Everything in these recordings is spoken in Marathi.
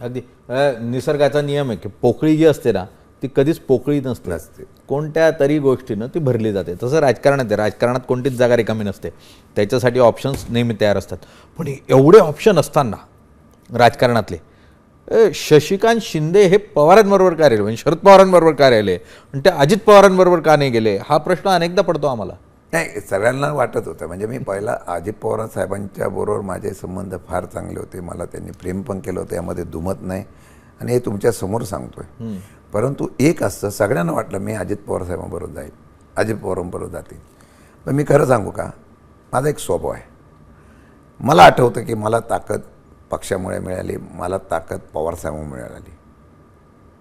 अगदी. निसर्गाचा नियम आहे की पोकळी जी असते ना ती कधीच पोकळी नसते. कोणत्या तरी गोष्टीनं ती भरली जाते. तसं राजकारणात आहे. राजकारणात कोणतीच जागा रिकामी नसते. त्याच्यासाठी ऑप्शन्स नेहमी तयार असतात. पण एवढे ऑप्शन असताना राजकारणातले शशिकांत शिंदे हे पवारांबरोबर का राहिले? म्हणजे शरद पवारांबरोबर का राहिले? आणि ते अजित पवारांबरोबर का नाही गेले? हा प्रश्न अनेकदा पडतो आम्हाला. नाही सगळ्यांना वाटत होतं. म्हणजे मी पहिला अजित पवार साहेबांच्या बरोबर माझे संबंध फार चांगले होते. मला त्यांनी प्रेम पण केलं होतं. यामध्ये दुमत नाही. आणि हे तुमच्यासमोर सांगतोय. परंतु एक असतं सगळ्यांना वाटलं मी अजित पवार साहेबांबरोबर जाईल. अजित पवारांबरोबर जातील. पण मी खरं सांगू का? माझा एक स्वभाव आहे. मला आठवतं की मला ताकद पक्षामुळे मिळाली. मला ताकद पवारसाहेबांमुळे मिळाली.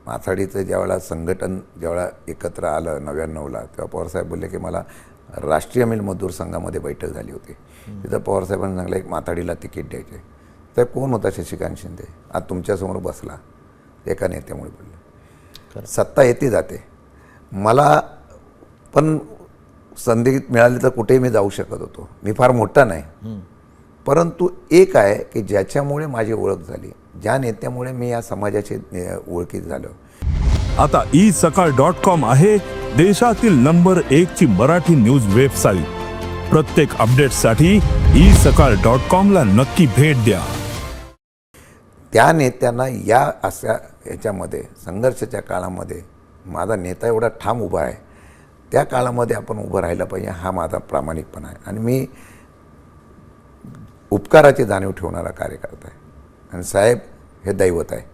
माथाडीचं ज्यावेळेला संघटन ज्यावेळेला एकत्र आलं नव्याण्णवला तेव्हा पवारसाहेब बोलले की मला राष्ट्रीय मिल मजदूर संघामध्ये बैठक झाली होती. तिथं पवारसाहेबांनी सांगलं एक माथाडीला तिकीट द्यायचे तर कोण होता शशिकांत शिंदे? आज तुमच्यासमोर बसला. एका नेत्यामुळे बोलले. सत्ता येते जाते. मला पण संधी मिळाली तर कुठेही मी जाऊ शकत होतो. मी फार मोठा नाही. परंतु एक आहे की ज्याच्यामुळे माझी ओळख झाली ज्या नेत्यामुळे मी या समाजाची ओळखीत झालो. आता ई सकाळ डॉट कॉम आहे. देशातील नंबर एक ची मराठी न्यूज वेबसाईट. प्रत्येक अपडेटसाठी ई सकाळ डॉट कॉमला नक्की भेट द्या. त्या नेत्यांना या अशा याच्यामध्ये संघर्षाच्या काळामध्ये माझा नेता एवढा ठाम उभा आहे. त्या काळामध्ये आपण उभं राहिलं पाहिजे हा माझा प्रामाणिकपणा आहे. आणि मी उपकाराची जाणीव ठेवणारा कार्यकर्ता आहे. आणि साहेब हे दैवत आहे.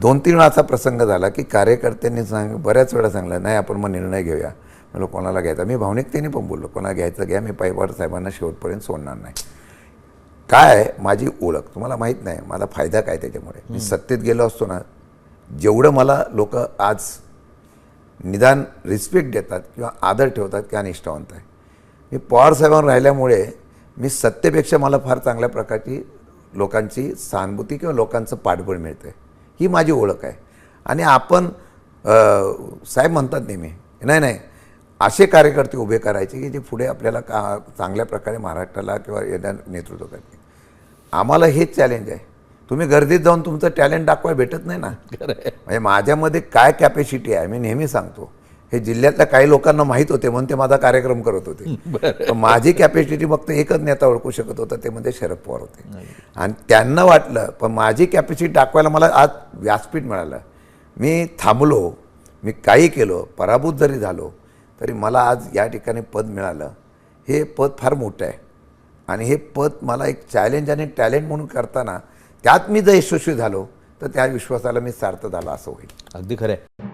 दोन तीन वेळा असा प्रसंग झाला की कार्यकर्त्यांनी सांग बऱ्याच वेळा सांगलं नाही आपण मग निर्णय घेऊया. म्हणलं कोणाला घ्यायचा? मी भावनिकतेने पण बोललो कोणाला घ्यायचं घ्या मी पायवार साहेबांना शेवटपर्यंत सोडणार नाही. काय? आहे माझी ओळख. तुम्हाला माहीत नाही माझा फायदा काय त्याच्यामुळे? मी सत्तेत गेलो असतो ना जेवढं मला लोक आज निदान रिस्पेक्ट देतात किंवा आदर ठेवतात किंवा निष्ठावंत आहे. मी पवार साहेबांवर राहिल्यामुळे मी सत्तेपेक्षा मला फार चांगल्या प्रकारची लोकांची सहानुभूती किंवा लोकांचं पाठबळ मिळतं ही माझी ओळख आहे. आणि आपण साहेब म्हणतात नेहमी नाही नाही असे कार्यकर्ते उभे करायचे की जे पुढे आपल्याला का चांगल्या प्रकारे महाराष्ट्राला किंवा याला नेतृत्व करतील. आम्हाला हेच चॅलेंज आहे. तुम्ही गर्दीत जाऊन तुमचं टॅलेंट दाखवायला भेटत नाही ना. म्हणजे माझ्यामध्ये काय कॅपॅसिटी आहे मी नेहमी सांगतो. हे जिल्ह्यातल्या काही लोकांना माहीत होते म्हणून ते माझा कार्यक्रम करत होते. माझी कॅपॅसिटी फक्त एकच नेता ओळखू शकत होता ते म्हणजे शरद पवार होते. आणि त्यांना वाटलं पण माझी कॅपॅसिटी दाखवायला मला आज व्यासपीठ मिळालं. मी थांबलो मी काही केलो पराभूत जरी झालो तरी मला आज या ठिकाणी पद मिळालं. हे पद फार मोठं आहे. आणि हे पद मला एक चॅलेंज आणि टॅलेंट म्हणून करताना त्यात मी जर यशस्वी झालो तर त्या विश्वासाला मी सार्थ झाला असं होईल. अगदी खरं आहे.